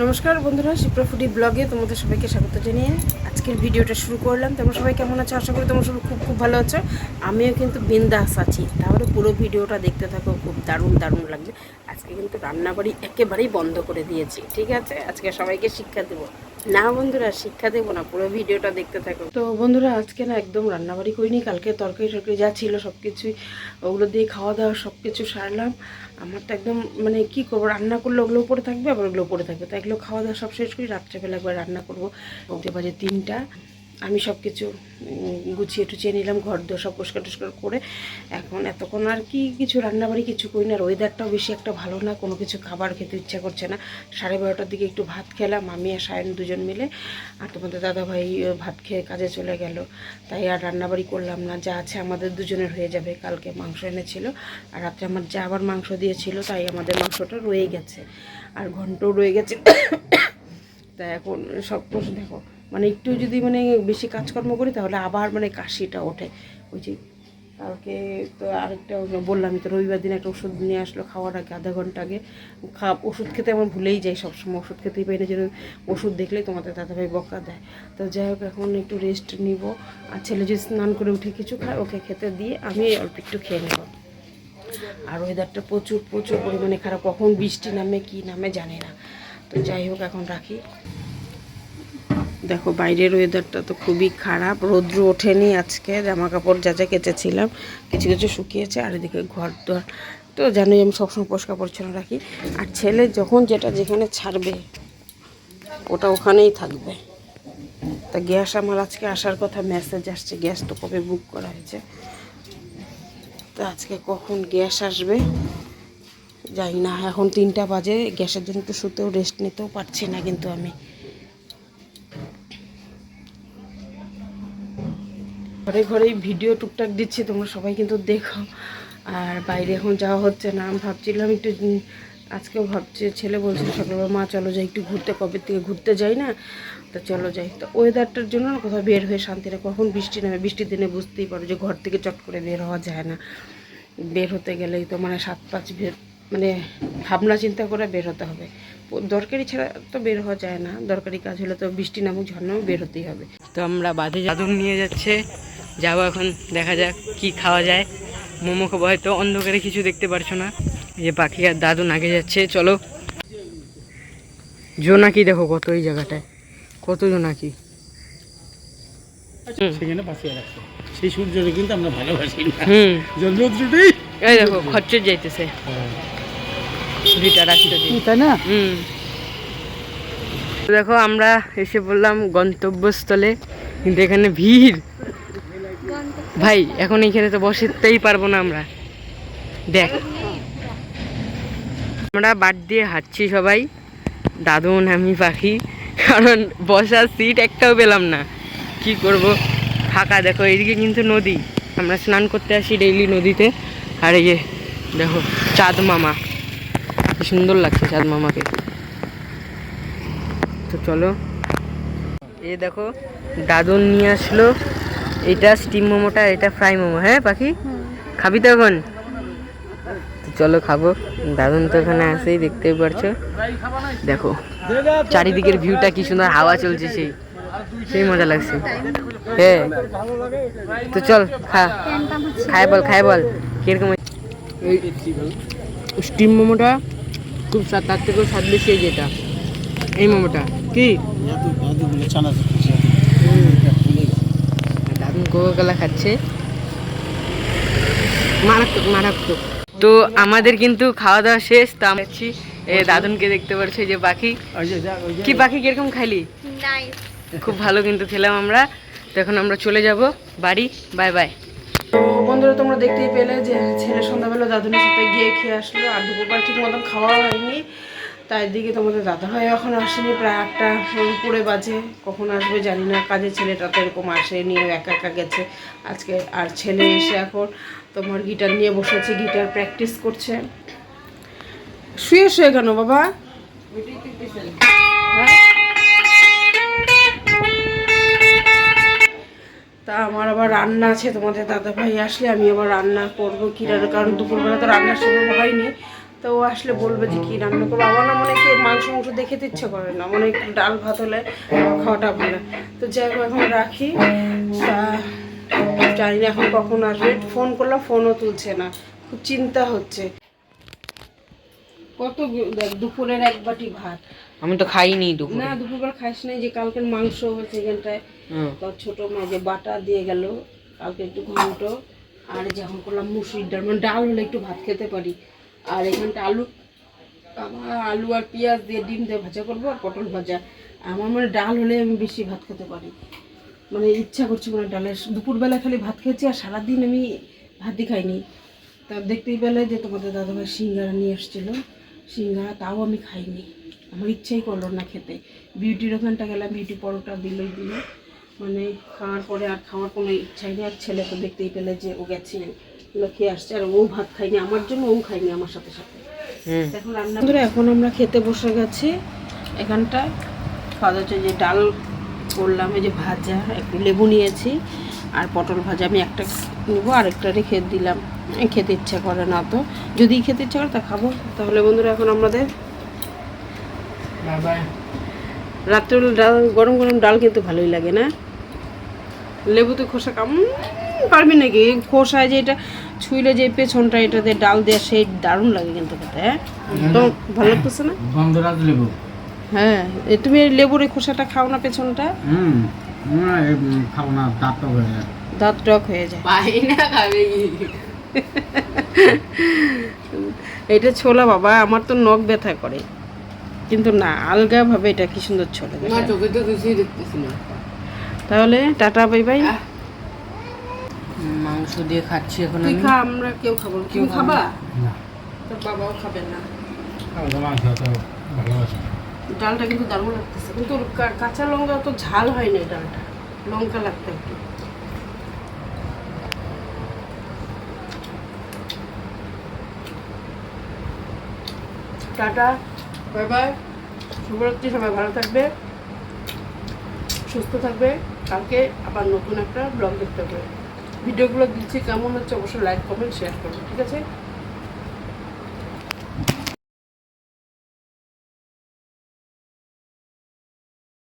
নমস্কার বন্ধুরা, শিপ্রা ফুডি ব্লগে তোমাদের সবাইকে স্বাগত জানিয়ে আজকের ভিডিওটা শুরু করলাম। তোমরা সবাই কেমন আছো? আশা করি তোমরা সবাই খুব খুব ভালো আছো। আমিও কিন্তু বিন্দাস আছি। তাহলে পুরো ভিডিওটা দেখতে থাকো, খুব দারুণ দারুণ লাগবে আজকে কিন্তু রান্নাবাড়ি একেবারেই বন্ধ করে দিয়েছি, ঠিক আছে? আজকে সবাইকে শিক্ষা দেবো। না বন্ধুরা, শিক্ষা দেবো না, পুরো ভিডিওটা দেখতে থাকো। তো বন্ধুরা, আজকে না একদম রান্নাবাড়ি করিনি, কালকে তরকারি টরকারি যা ছিল সব কিছুই ওগুলো দিয়ে খাওয়া দাওয়া সব কিছু সারলাম। আমার তো একদম মানে কি করব, রান্না করলে ওগুলো পড়ে থাকবে, আবার ওগুলো পড়ে থাকবে। তাই এগুলো খাওয়া দাওয়া সব শেষ করি, রাত্রেবেলা একবার রান্না করব। বাজে তিনটা। আমি সব কিছু গুছিয়ে টুচিয়ে নিলাম, ঘর দোর সব পরিষ্কার টুস্কার করে। এখন এতক্ষণ আর কি কিছু রান্নাবাড়ি কিছু করি না আর ওয়েদারটাও বেশি একটা ভালো না, কোনো কিছু খাবার খেতে ইচ্ছা করছে না। সাড়ে বারোটার দিকে একটু ভাত খেলাম, আমি আর সায়ন দুজন মিলে। আর তোমাদের দাদাভাই ভাত খেয়ে কাজে চলে গেল। তাই আর রান্নাবাড়ি করলাম না, যা আছে আমাদের দুজনের হয়ে যাবে, কালকে মাংস এনেছিল। আর রাত্রে আমার যা আবার মাংস দিয়েছিল, তাই আমাদের মাংসটা রয়ে গেছে। আর ঘন্টও রয়ে গেছে। তা এখন সব কিছু দেখো। মানে একটু যদি মানে বেশি কাজকর্ম করি, তাহলে আবার মানে কাশিটা ওঠে। ওই যে কালকে তো আরেকটা বললামই তো, রবিবার দিন একটা ওষুধ নিয়ে আসলো খাওয়ার আগে, আধা ঘণ্টা আগে। খা, ওষুধ খেতে আমার ভুলেই যাই সবসময়, ওষুধ খেতেই পাই না, যেন ওষুধ দেখলেই তোমাদের দাদাভাই বকা দেয়। তো যাই হোক, এখন একটু রেস্ট নিব। আর ছেলে যদি স্নান করে উঠে কিছু খায়, ওকে খেতে দিয়ে আমি অল্প একটু খেয়ে নেব। আর ওয়েদারটা প্রচুর প্রচুর পরিমাণে খারাপ। কখন বৃষ্টি নামে, কি নামে জানি না। তো যাই হোক, এখন রাখি। দেখো, বাইরের ওয়েদারটা তো খুবই খারাপ। রৌদ্র ওঠেনি আজকে জামা কাপড় যা যা কেচেছিলাম, কিছু কিছু শুকিয়েছে, আর এদিকে ঘর দর তো জানোই আমি সবসময় পরিষ্কার পরিচ্ছন্ন রাখি। আর ছেলে যখন যেটা যেখানে ছাড়বে, ওটা ওখানেই থাকবে। তা গ্যাস আমার আজকে আসার কথা মেসেজ আসছে, গ্যাস তো কবে বুক করা হয়েছে। তা আজকে কখন গ্যাস আসবে যাই না। এখন তিনটা বাজে, গ্যাসের জন্য একটু শুতেও রেস্ট নিতেও পারছি না কিন্তু আমি। ঘরে ঘরেই ভিডিও টুকটাক দিচ্ছি, তোমরা সবাই কিন্তু দেখো। আর বাইরে এখন যাওয়া হচ্ছে না, আমি ভাবছিলাম একটু আজকেও ভাবছি, ছেলে বলছিল সকালবেলা, মা, চলো যাই, একটু ঘুরতে, কবে থেকে ঘুরতে যাই না? তো চলো যাই। তো ওয়েদারটার জন্য না কোথাও বের হয়ে শান্তি না কখন বৃষ্টি নামে, বৃষ্টির দিনে বুঝতেই পারো যে ঘর থেকে চট করে বের হওয়া যায় না। বের হতে গেলেই তো মানে সাত, পাঁচ মানে ভাবনা চিন্তা করে বের হতে হবে। দরকারি ছাড়া তো বের হওয়া যায় না, দরকারি কাজ হলে তো বৃষ্টি নামুক ঝর্ণাও বের হতেই হবে। তো আমরা বাদে জাদু নিয়ে যাচ্ছে যাব এখন দেখা যাক কি খাওয়া যায়। মোমো খাব হয়তো অন্ধকারে কিছু দেখতে পারছ না। এই যে পাখি আর দাদু নাগে যাচ্ছে চলো। জোনাকি দেখো কত এই জায়গাটায়। কত জোনাকি হুম। সেখানে বাঁচিয়ে রাখছে সেই সূর্যটা কিন্তু আমরা ভালোবাসি হুম। জলরৌদ্রটাই এই দেখো যাইতেছে। দুইটা রাস্তা তাই না? হুম। তো দেখো আমরা এসে বললাম গন্তব্যস্থলে। কিন্তু এখানে ভিড়। ভাই, এখন এইখানে তো বসতেই পারব না আমরা। দেখ। আমরা বাদ দিয়ে হাঁটছি সবাই দাদুন আমি পাখি, কারণ বসার সিট একটাও পেলাম না। কি করব? ফাঁকা, দেখো এদিকে কিন্তু নদী। আমরা স্নান করতে আসি ডেইলি নদীতে। আর এই যে, দেখো, চাঁদ মামা। কি সুন্দর লাগছে চাঁদ মামাকে। তো চলো। এ দেখো দাদুন নিয়ে আসলো এটা স্টিম মোমোটা এটা ফ্রাই মোমো হ্যাঁ পাখি? খাবি তো এখন? তো চলো খাব। দাদুন তো এখানে আসেই দেখতেই পারছ। দেখো চারিদিকের ভিউটা কি সুন্দর হাওয়া চলছে সেই। সেই মজা লাগছে। হ্যাঁ তো চল খা। খায় বল খায় বল। কীরকম এই স্টিম মোমোটা খুব স্বাদ তার থেকেও স্বাদ বেশি এই যেটা। এই মোমোটা। কি? চানা খাচ্ছে। মারাত্মক মারাত্মক। তো আমাদের কিন্তু খাওয়া দাওয়া শেষ তো আমরা দাদুনকে দেখতে পাচ্ছি যে পাখি কি পাখি কীরকম খাইলি? খুব ভালো কিন্তু খেলাম আমরা। তো এখন আমরা চলে যাব বাড়ি। Bye bye. তো বন্ধুরা তোমরা দেখতেই পেলে যে ছেলে সন্ধ্যাবেলা দাদুনের সাথে গিয়ে খেয়ে আসলো। আর দুপুরবার ঠিক মতন খাওয়া হয়নি। তাই দিকে তোমাদের দাদা ভাই এখন আসেনি, প্রায় আটটা উপরে বাজে। কখন আসবে জানি না, কাজের ছেলেটা তো এরকম আসে নিয়ে একা একা গেছে। আজকে আর ছেলে এসে এখন তোমার গিটার নিয়ে বসেছে গিটার প্র্যাকটিস করছে। শুয়ে শুয়ে কেন বাবা? হ্যাঁ? তা আমার আবার রান্না আছে, তোমাদের দাদা ভাই আসলে আমি আবার রান্না করব কি রান্না কারণ দুপুরবেলা তো রান্নার সময় হয়নি। তো ও আসলে বলবে যে কি রান্না করব। আমার না মনে কি মাংস মাংস দেখে তো ইচ্ছে করে না। মনে একটু ডাল ভাত হলে খাওয়াটা ভালো। তো যাই হোক এখন রাখি। তা জানি না এখন কখন আসবে। ফোন করলাম ফোনও তুলছে না। খুব চিন্তা হচ্ছে। কত দেখ দুপুরের এক বাটি ভাত। আমি তো খাইনি দুপুর। না দুপুরবেলা খাইস নাই যে কালকের মাংস হয়েছে এখানটায়। তোর ছোট মা যে বাটা দিয়ে গেল কালকে একটু ঘন্ট আর যখন করলাম মুসুরির ডাল। মানে ডাল হলে একটু ভাত খেতে পারি। আর এখানটা আলু আলু আর পেঁয়াজ দিয়ে ডিম দিয়ে ভাজা করব আর পটল ভাজা। আমার মানে ডাল হলে আমি বেশি ভাত খেতে পারি। মানে ইচ্ছা করছে মানে ডালের দুপুরবেলা খালি ভাত খেয়েছি আর সারাদিন আমি ভাতই খাইনি। তা দেখতেই পেলে যে তোমাদের দাদাভাই সিঙ্গারা নিয়ে এসেছিল সিঙ্গারা তাও আমি খাইনি। আমার ইচ্ছাই করল না খেতে। বিউটির ওখানটা গেলাম, বিউটি পরোটা দিলই দিল। মানে খাওয়ার পরে আর খাওয়ার কোনো ইচ্ছাই নেই। আর ছেলে তো দেখতেই পেলে যে ও গেছে খেয়ে আসছে। আর ও ভাত খায়নি আমার জন্য ও খায়নি আমার সাথে সাথে। এখন রান্না করে এখন আমরা খেতে বসে গেছি। এখানটায় খাওয়া হচ্ছে যে ডাল করলাম এই যে ভাজা একটু লেবু নিয়েছি আর পটল ভাজা। আমি একটা নেব আর একটা রেখে দিলাম। খেতে ইচ্ছা করে না তো। যদি খেতে ইচ্ছা করে তা খাব। তাহলে বন্ধুরা এখন আমাদের বাবা। রাত্রে ডাল গরম গরম ডাল কিন্তু ভালোই লাগে না। লেবু তো খোসা কাম পারবি নাকি? খোসায় যে এটা ছুঁইলে যে পেছনটা এটাতে ডাল দেওয়া সেই দারুণ লাগে কিন্তু খেতে হ্যাঁ? তো ভালো লাগতেছে না? গন্ধরাজ লেবু। হ্যাঁ এ তুমি লেবুর এই খোসাটা খাও না পেছনটা? হুম না দাঁত তো হয়ে যায়। দাঁত টক হয়ে যায়। পাই না খাবে এটা ছোলা বাবা আমার তো নখ ব্যথা করে। কিন্তু না আলগা ভাবে এটা কি সুন্দর ছোলা না চোখে তো কিছুই দেখতেছি না। তাহলে টাটা বাই বাই। মাংস দিয়ে খাচ্ছি এখন তুই আমি। খা আমরা কেউ খাব কেউ খাবা না। তোর বাবাও খাবে না। ডালটা কিন্তু দারুণ লাগতেছে। কিন্তু কা- কাঁচা লঙ্কা তো ঝাল হয় না ডালটা। লঙ্কা লাগতে একটু। টাটা। বাই বাই শুভরাত্রি, সবাই ভালো থাকবে। সুস্থ থাকবে। কালকে আবার নতুন একটা ব্লগ দেখতে হবে। ভিডিওগুলো দিচ্ছি, কেমন হচ্ছে অবশ্যই লাইক কমেন্ট শেয়ার করবে, ঠিক আছে?